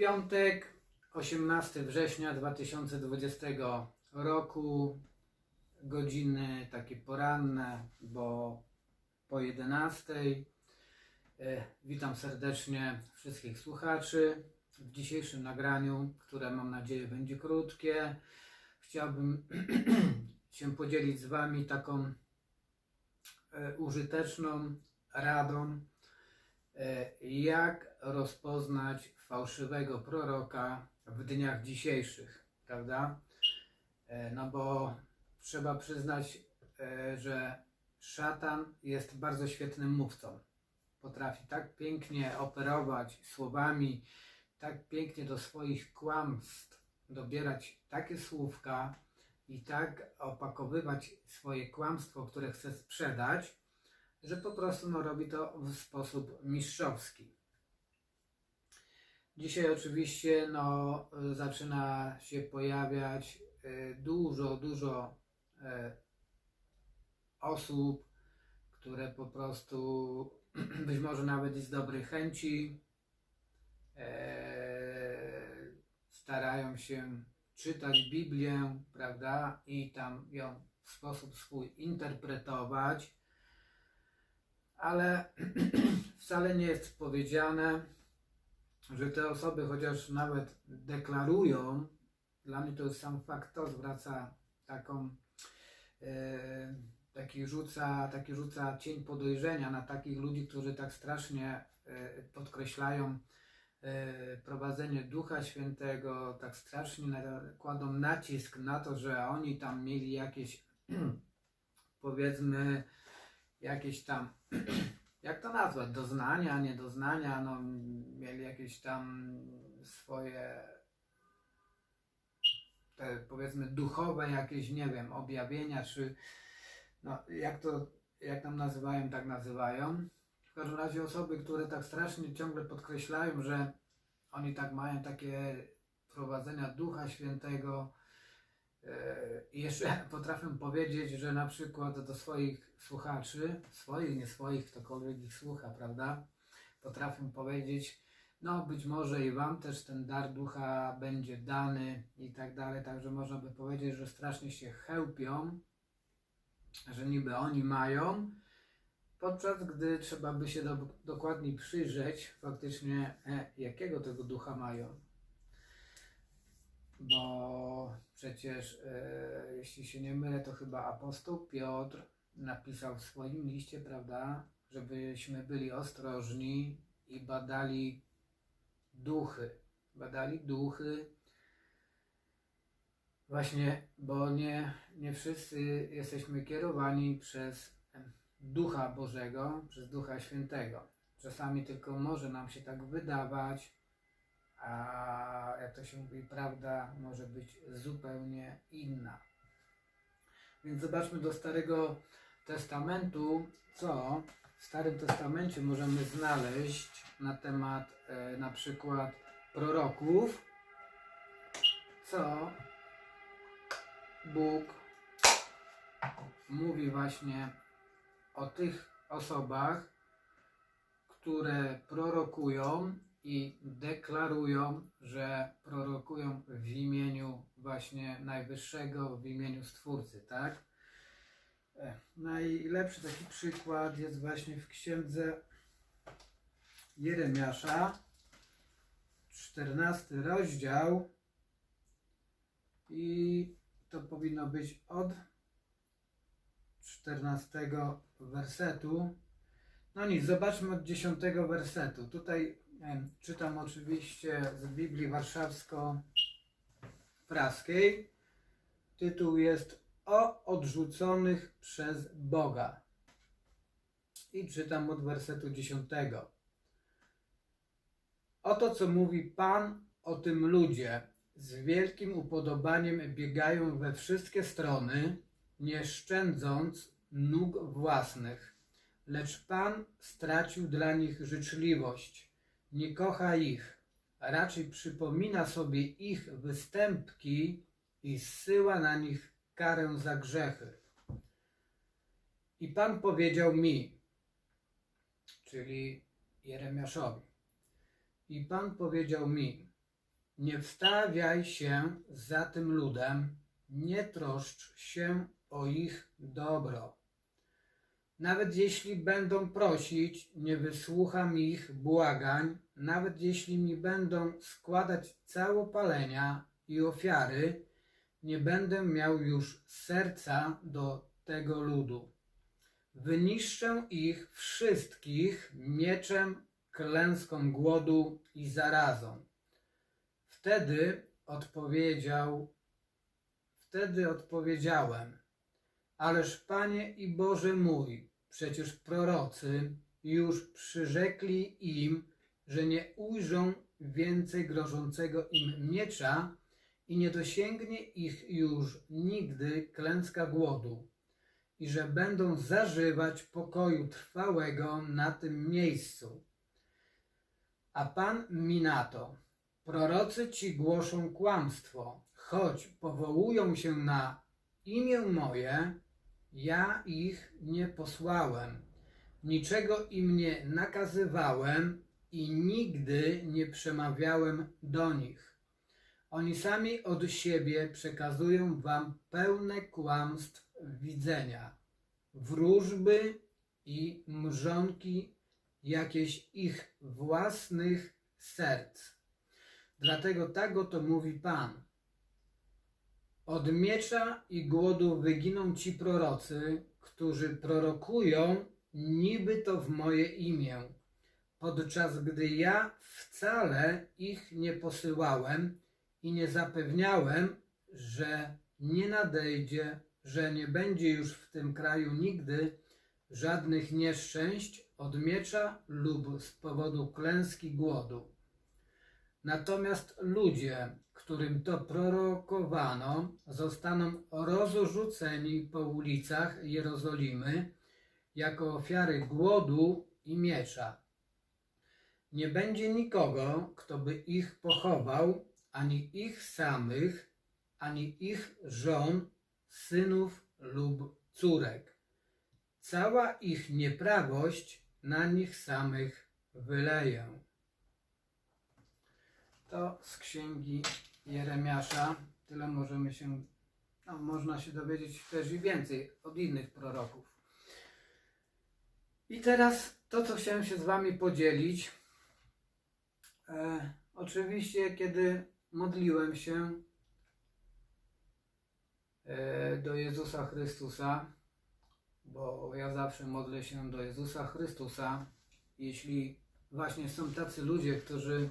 Piątek, 18 września 2020 roku, godziny takie poranne, bo po 11. E, Witam serdecznie wszystkich słuchaczy. W dzisiejszym nagraniu, które mam nadzieję będzie krótkie, chciałbym się podzielić z Wami taką e, użyteczną radą, e, jak rozpoznać fałszywego proroka w dniach dzisiejszych, prawda? E, No bo trzeba przyznać, e, że szatan jest bardzo świetnym mówcą. Potrafi tak pięknie operować słowami, tak pięknie do swoich kłamstw dobierać takie słówka i tak opakowywać swoje kłamstwo, które chce sprzedać, że po prostu no, robi to w sposób mistrzowski. Dzisiaj oczywiście no, zaczyna się pojawiać y, dużo, dużo e, osób, które po prostu być może nawet z dobrej chęci e, starają się czytać Biblię, prawda, i tam ją w sposób swój interpretować, ale wcale nie jest powiedziane, że te osoby, chociaż nawet deklarują, dla mnie to jest sam fakt, to zwraca taką, e, taki, rzuca, taki rzuca cień podejrzenia na takich ludzi, którzy tak strasznie e, podkreślają e, prowadzenie Ducha Świętego, tak strasznie na- kładą nacisk na to, że oni tam mieli jakieś, powiedzmy, jakieś tam jak to nazwać, doznania, niedoznania, no jakieś tam swoje te powiedzmy duchowe jakieś, nie wiem, objawienia, czy no jak to, jak tam nazywają, tak nazywają. W każdym razie osoby, które tak strasznie ciągle podkreślają, że oni tak mają takie prowadzenia Ducha Świętego, E, I jeszcze potrafię powiedzieć, że na przykład do swoich słuchaczy, swoich, nie swoich, ktokolwiek ich słucha, prawda? Potrafię powiedzieć, no być może i Wam też ten dar ducha będzie dany i tak dalej. Także można by powiedzieć, że strasznie się chełpią, że niby oni mają, podczas gdy trzeba by się do, dokładniej przyjrzeć faktycznie, e, jakiego tego ducha mają bo przecież, e, jeśli się nie mylę, to chyba apostoł Piotr napisał w swoim liście, prawda, żebyśmy byli ostrożni i badali duchy. Badali duchy, właśnie, bo nie, nie wszyscy jesteśmy kierowani przez Ducha Bożego, przez Ducha Świętego. Czasami tylko może nam się tak wydawać, a jak to się mówi, prawda może być zupełnie inna. Więc zobaczmy do Starego Testamentu, co w Starym Testamencie możemy znaleźć na temat e, na przykład proroków, co Bóg mówi właśnie o tych osobach, które prorokują i deklarują, że prorokują w imieniu właśnie Najwyższego, w imieniu Stwórcy, tak? Najlepszy taki przykład jest właśnie w księdze Jeremiasza, 14 rozdział i to powinno być od 14 wersetu. No nic, zobaczmy od 10 wersetu. Tutaj czytam oczywiście z Biblii Warszawsko-Praskiej. Tytuł jest O odrzuconych przez Boga. I czytam od wersetu 10. Oto co mówi Pan o tym ludzie. Z wielkim upodobaniem biegają we wszystkie strony, nie szczędząc nóg własnych. Lecz Pan stracił dla nich życzliwość. Nie kocha ich, a raczej przypomina sobie ich występki i zsyła na nich karę za grzechy. I Pan powiedział mi, czyli Jeremiaszowi, i Pan powiedział mi, Nie wstawiaj się za tym ludem, nie troszcz się o ich dobro. Nawet jeśli będą prosić, nie wysłucham ich błagań, nawet jeśli mi będą składać całopalenia i ofiary, nie będę miał już serca do tego ludu. Wyniszczę ich wszystkich mieczem, klęską głodu i zarazą. Wtedy odpowiedział, wtedy odpowiedziałem, ależ Panie i Boże mój, przecież prorocy już przyrzekli im, że nie ujrzą więcej grożącego im miecza i nie dosięgnie ich już nigdy klęska głodu i że będą zażywać pokoju trwałego na tym miejscu. A Pan mi na to, prorocy ci głoszą kłamstwo, choć powołują się na imię moje, ja ich nie posłałem, niczego im nie nakazywałem i nigdy nie przemawiałem do nich. Oni sami od siebie przekazują wam pełne kłamstw widzenia, wróżby i mrzonki jakieś ich własnych serc. Dlatego tak oto mówi Pan. Od miecza i głodu wyginą ci prorocy, którzy prorokują niby to w moje imię, podczas gdy ja wcale ich nie posyłałem i nie zapewniałem, że nie nadejdzie, że nie będzie już w tym kraju nigdy żadnych nieszczęść od miecza lub z powodu klęski głodu. Natomiast ludzie, którym to prorokowano, zostaną rozrzuceni po ulicach Jerozolimy jako ofiary głodu i miecza. Nie będzie nikogo, kto by ich pochował, ani ich samych, ani ich żon, synów lub córek. Cała ich nieprawość na nich samych wyleję. To z księgi Jeremiasza. Tyle możemy się, no, można się dowiedzieć też i więcej od innych proroków. I teraz to, co chciałem się z Wami podzielić. E, oczywiście, kiedy modliłem się e, do Jezusa Chrystusa, bo ja zawsze modlę się do Jezusa Chrystusa, jeśli właśnie są tacy ludzie, którzy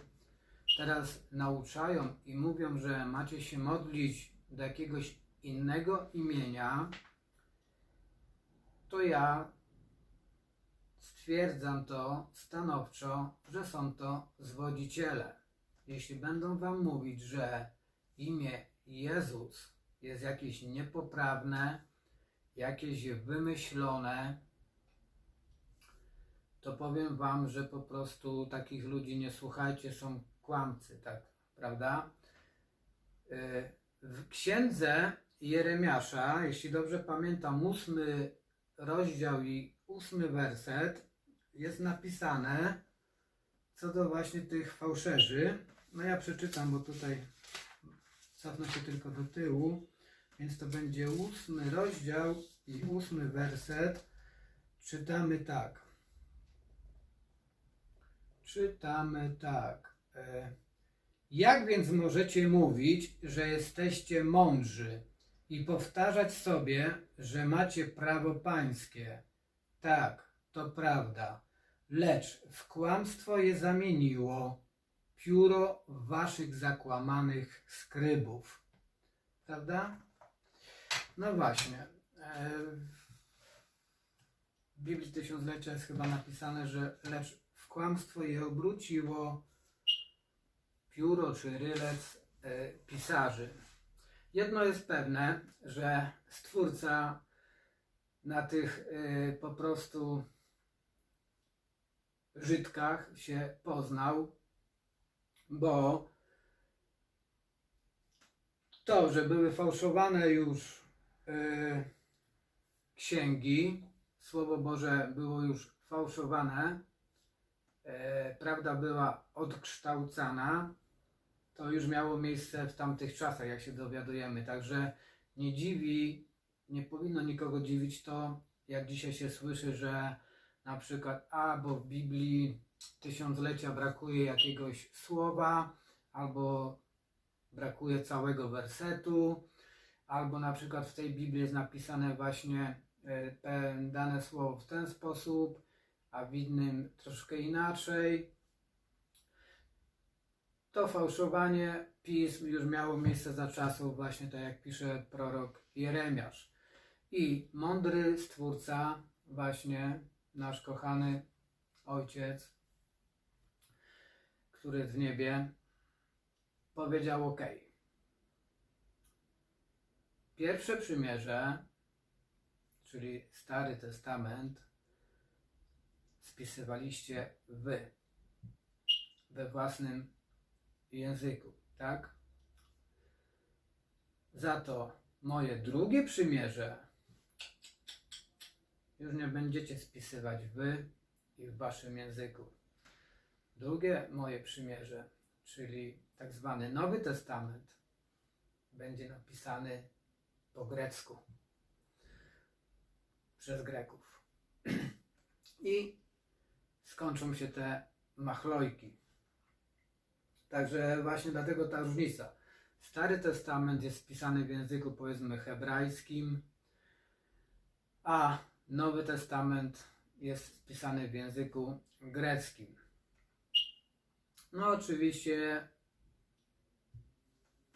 teraz nauczają i mówią, że macie się modlić do jakiegoś innego imienia, to ja stwierdzam to stanowczo, że są to zwodziciele. Jeśli będą wam mówić, że imię Jezus jest jakieś niepoprawne, jakieś wymyślone, to powiem wam, że po prostu takich ludzi nie słuchajcie, są kłamcy, tak, prawda? Y, W księdze Jeremiasza, jeśli dobrze pamiętam, ósmy rozdział i ósmy werset, jest napisane co do właśnie tych fałszerzy. No ja przeczytam, bo tutaj cofnę się tylko do tyłu, więc to będzie ósmy rozdział i ósmy werset. Czytamy tak. Czytamy tak. E, Jak więc możecie mówić, że jesteście mądrzy i powtarzać sobie, że macie prawo pańskie? Tak, to prawda. Lecz w kłamstwo je zamieniło pióro waszych zakłamanych skrybów. Prawda? No właśnie. e, W Biblii Tysiąclecia jest chyba napisane, że lecz w kłamstwo je obróciło pióro czy rylec e, pisarzy. Jedno jest pewne, że Stwórca na tych e, po prostu Żydkach się poznał, bo to, że były fałszowane już e, księgi, Słowo Boże było już fałszowane, e, prawda była odkształcana, to już miało miejsce w tamtych czasach, jak się dowiadujemy. Także nie dziwi, nie powinno nikogo dziwić to, jak dzisiaj się słyszy, że na przykład albo w Biblii tysiąclecia brakuje jakiegoś słowa, albo brakuje całego wersetu, albo na przykład w tej Biblii jest napisane właśnie e, dane słowo w ten sposób, a w innym troszkę inaczej. To fałszowanie pism już miało miejsce za czasów właśnie tak jak pisze prorok Jeremiasz. I mądry Stwórca, właśnie nasz kochany Ojciec, który jest w niebie, powiedział OK. Pierwsze przymierze, czyli Stary Testament, spisywaliście wy we własnym języku, tak? Za to moje drugie przymierze już nie będziecie spisywać wy i w waszym języku. Drugie moje przymierze, czyli tak zwany Nowy Testament, będzie napisany po grecku przez Greków. I skończą się te machlojki. Także właśnie dlatego ta różnica. Stary Testament jest spisany w języku powiedzmy hebrajskim, a Nowy Testament jest spisany w języku greckim. No oczywiście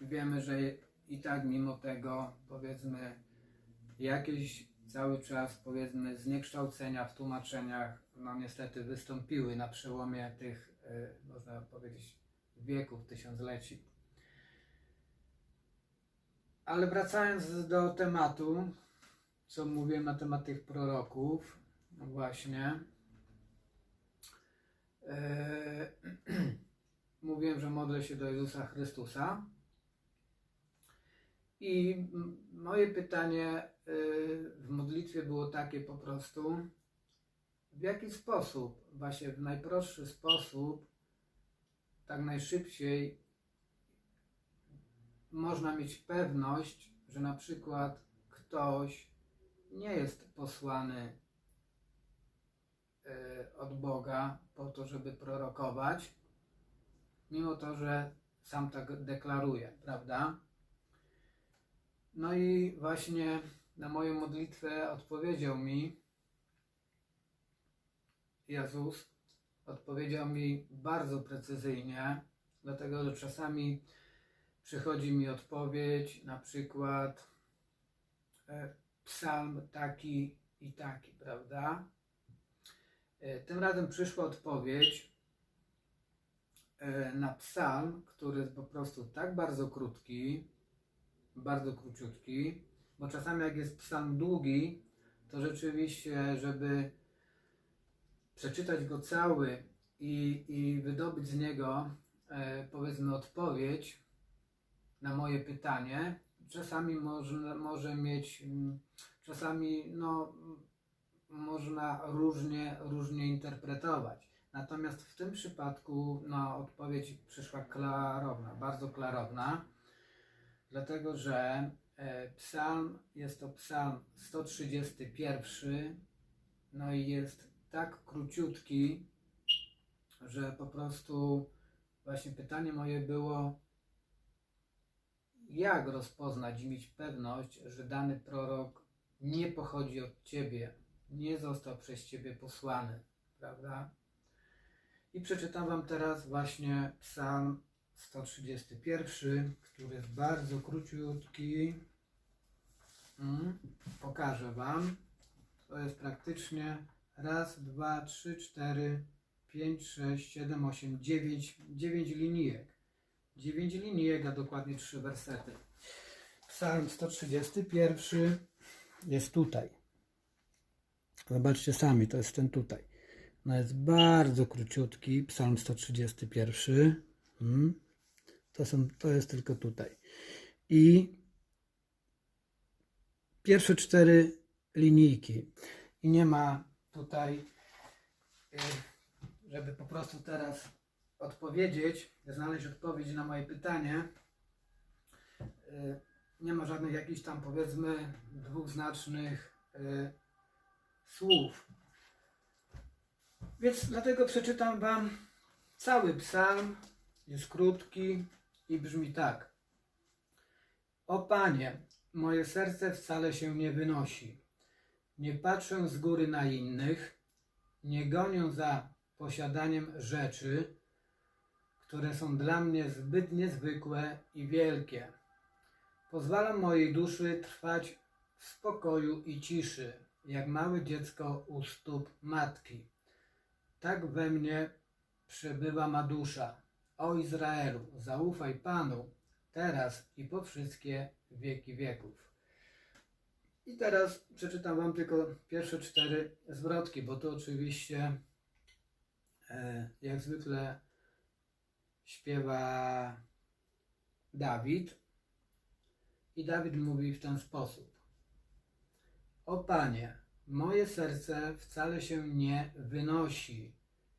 wiemy, że i tak mimo tego powiedzmy jakieś cały czas powiedzmy zniekształcenia w tłumaczeniach no niestety wystąpiły na przełomie tych y, można powiedzieć wieków, tysiącleci. Ale wracając do tematu, co mówiłem na temat tych proroków, no właśnie. e, mówiłem, że modlę się do Jezusa Chrystusa. I moje pytanie y, w modlitwie było takie po prostu, w jaki sposób, właśnie w najprostszy sposób, tak najszybciej można mieć pewność, że na przykład ktoś nie jest posłany y, od Boga po to, żeby prorokować, mimo to, że sam tak deklaruje, prawda? No i właśnie na moją modlitwę odpowiedział mi Jezus, odpowiedział mi bardzo precyzyjnie, dlatego że czasami przychodzi mi odpowiedź, na przykład e, psalm taki i taki, prawda? E, Tym razem przyszła odpowiedź na psalm, który jest po prostu tak bardzo krótki, bardzo króciutki, bo czasami jak jest psalm długi, to rzeczywiście, żeby przeczytać go cały i, i wydobyć z niego e, powiedzmy odpowiedź na moje pytanie, czasami można, może mieć, mm, czasami no, można różnie, różnie interpretować. Natomiast w tym przypadku no, odpowiedź przyszła klarowna, bardzo klarowna, dlatego że e, psalm jest to psalm 131, no i jest tak króciutki, że po prostu właśnie pytanie moje było, jak rozpoznać i mieć pewność, że dany prorok nie pochodzi od Ciebie, nie został przez Ciebie posłany, prawda? I przeczytam Wam teraz właśnie Psalm 131, który jest bardzo króciutki. Mm, Pokażę Wam. To jest praktycznie raz, dwa, trzy, cztery, pięć, sześć, siedem, osiem, dziewięć, dziewięć linijek. Dziewięć linijek, a dokładnie trzy wersety. Psalm 131 jest tutaj. Zobaczcie sami, to jest ten tutaj. No jest bardzo króciutki, Psalm 131. Mm. To, są, to jest tylko tutaj. I pierwsze cztery linijki. I nie ma tutaj, y, żeby po prostu teraz odpowiedzieć, znaleźć odpowiedź na moje pytanie, y, nie ma żadnych jakichś tam powiedzmy dwuznacznych y, słów. Więc dlatego przeczytam Wam cały psalm, jest krótki i brzmi tak. O Panie, moje serce wcale się nie wynosi. Nie patrzę z góry na innych, nie gonię za posiadaniem rzeczy, które są dla mnie zbyt niezwykłe i wielkie. Pozwalam mojej duszy trwać w spokoju i ciszy, jak małe dziecko u stóp matki. Tak we mnie przebywa ma dusza. O Izraelu, zaufaj Panu, teraz i po wszystkie wieki wieków. I teraz przeczytam Wam tylko pierwsze cztery zwrotki, bo to oczywiście e, jak zwykle śpiewa Dawid. I Dawid mówi w ten sposób. O Panie, moje serce wcale się nie wynosi.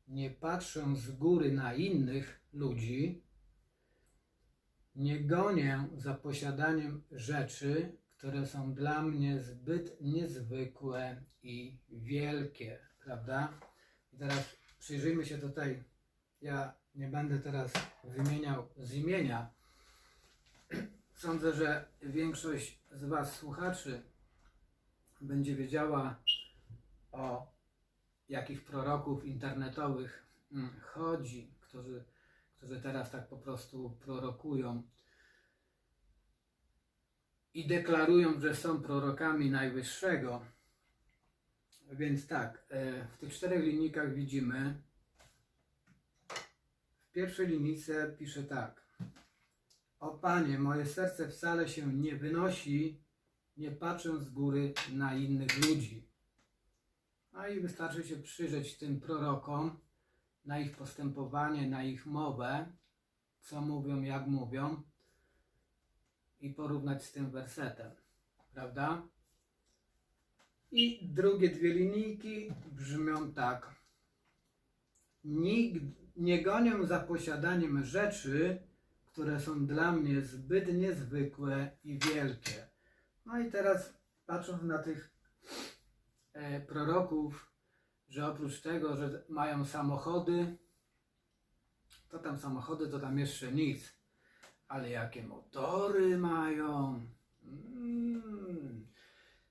Nie patrzę z góry na innych ludzi. Nie gonię za posiadaniem rzeczy, które są dla mnie zbyt niezwykłe i wielkie, prawda? I teraz przyjrzyjmy się tutaj. Ja nie będę teraz wymieniał z imienia. Sądzę, że większość z Was słuchaczy będzie wiedziała o jakich proroków internetowych mm, chodzi, którzy, którzy teraz tak po prostu prorokują i deklarują, że są prorokami Najwyższego. Więc tak, e, w tych czterech linijkach widzimy, w pierwszej linijce pisze tak. O Panie, moje serce wcale się nie wynosi, nie patrzę z góry na innych ludzi. No i wystarczy się przyjrzeć tym prorokom, na ich postępowanie, na ich mowę, co mówią, jak mówią i porównać z tym wersetem, prawda? I drugie dwie linijki brzmią tak. Nikt nie gonię za posiadaniem rzeczy, które są dla mnie zbyt niezwykłe i wielkie. No i teraz patrząc na tych e, proroków, że oprócz tego, że mają samochody, to tam samochody, to tam jeszcze nic. Ale jakie motory mają? Mm.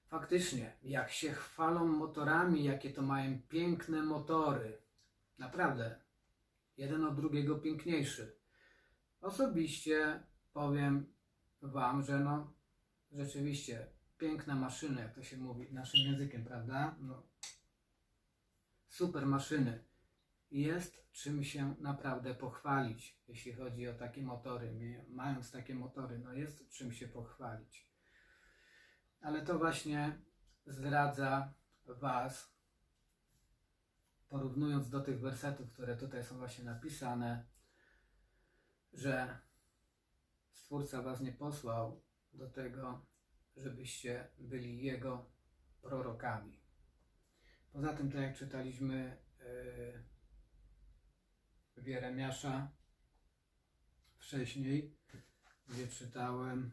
Faktycznie, jak się chwalą motorami, jakie to mają piękne motory. Naprawdę, jeden od drugiego piękniejszy. Osobiście powiem Wam, że no, rzeczywiście piękne maszyny, jak to się mówi naszym językiem, prawda? No, super maszyny. Jest czym się naprawdę pochwalić, jeśli chodzi o takie motory. Mając takie motory, no jest czym się pochwalić. Ale to właśnie zdradza Was, porównując do tych wersetów, które tutaj są właśnie napisane, że Stwórca Was nie posłał do tego, żebyście byli Jego prorokami. Poza tym, tak jak czytaliśmy yy, w Jeremiasza wcześniej, gdzie czytałem,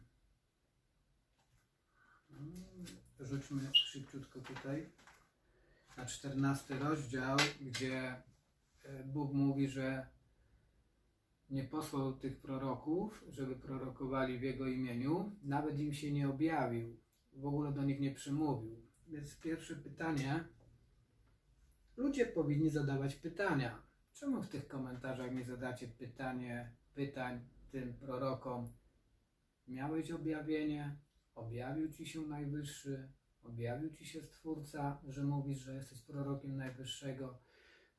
mm, rzućmy szybciutko tutaj, na 14 rozdział, gdzie yy, Bóg mówi, że nie posłał tych proroków, żeby prorokowali w Jego imieniu, nawet im się nie objawił, w ogóle do nich nie przemówił. Więc pierwsze pytanie, ludzie powinni zadawać pytania. Czemu w tych komentarzach nie zadacie pytanie, pytań tym prorokom? Miałeś objawienie? Objawił Ci się Najwyższy? Objawił Ci się Stwórca, że mówisz, że jesteś prorokiem Najwyższego?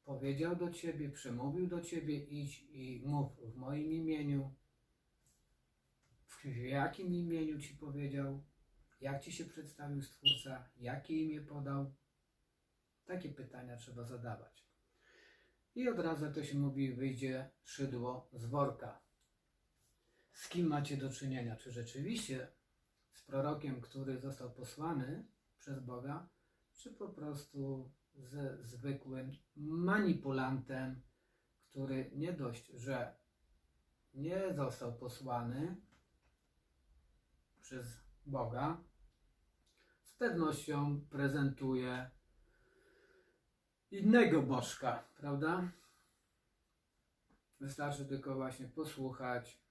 Powiedział do ciebie, przemówił do ciebie, idź i mów w moim imieniu. W jakim imieniu ci powiedział? Jak ci się przedstawił Stwórca? Jakie imię podał? Takie pytania trzeba zadawać. I od razu, to się mówi, wyjdzie szydło z worka. Z kim macie do czynienia? Czy rzeczywiście z prorokiem, który został posłany przez Boga, czy po prostu ze zwykłym manipulantem, który nie dość, że nie został posłany przez Boga, z pewnością prezentuje innego bożka, prawda? Wystarczy tylko właśnie posłuchać.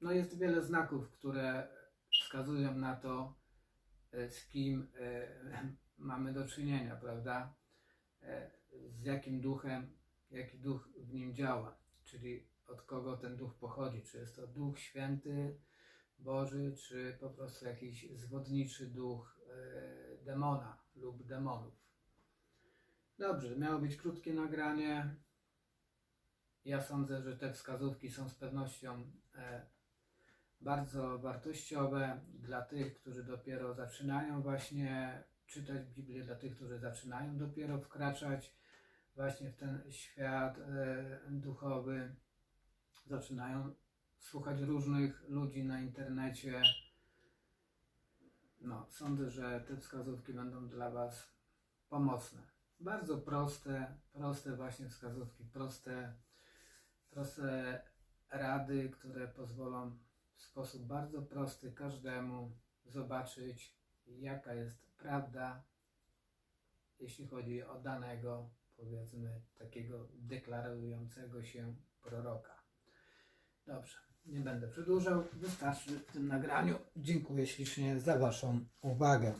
No jest wiele znaków, które wskazują na to, z kim e, mamy do czynienia, prawda? E, Z jakim duchem, jaki duch w nim działa, czyli od kogo ten duch pochodzi. Czy jest to duch święty, Boży, czy po prostu jakiś zwodniczy duch e, demona lub demonów. Dobrze, miało być krótkie nagranie. Ja sądzę, że te wskazówki są z pewnością e, bardzo wartościowe dla tych, którzy dopiero zaczynają właśnie czytać Biblię, dla tych, którzy zaczynają dopiero wkraczać właśnie w ten świat e, duchowy, zaczynają słuchać różnych ludzi na internecie. No, sądzę, że te wskazówki będą dla Was pomocne. Bardzo proste, proste właśnie wskazówki, proste, proste rady, które pozwolą w sposób bardzo prosty każdemu zobaczyć, jaka jest prawda, jeśli chodzi o danego, powiedzmy, takiego deklarującego się proroka. Dobrze, nie będę przedłużał, wystarczy w tym nagraniu. Dziękuję ślicznie za Waszą uwagę.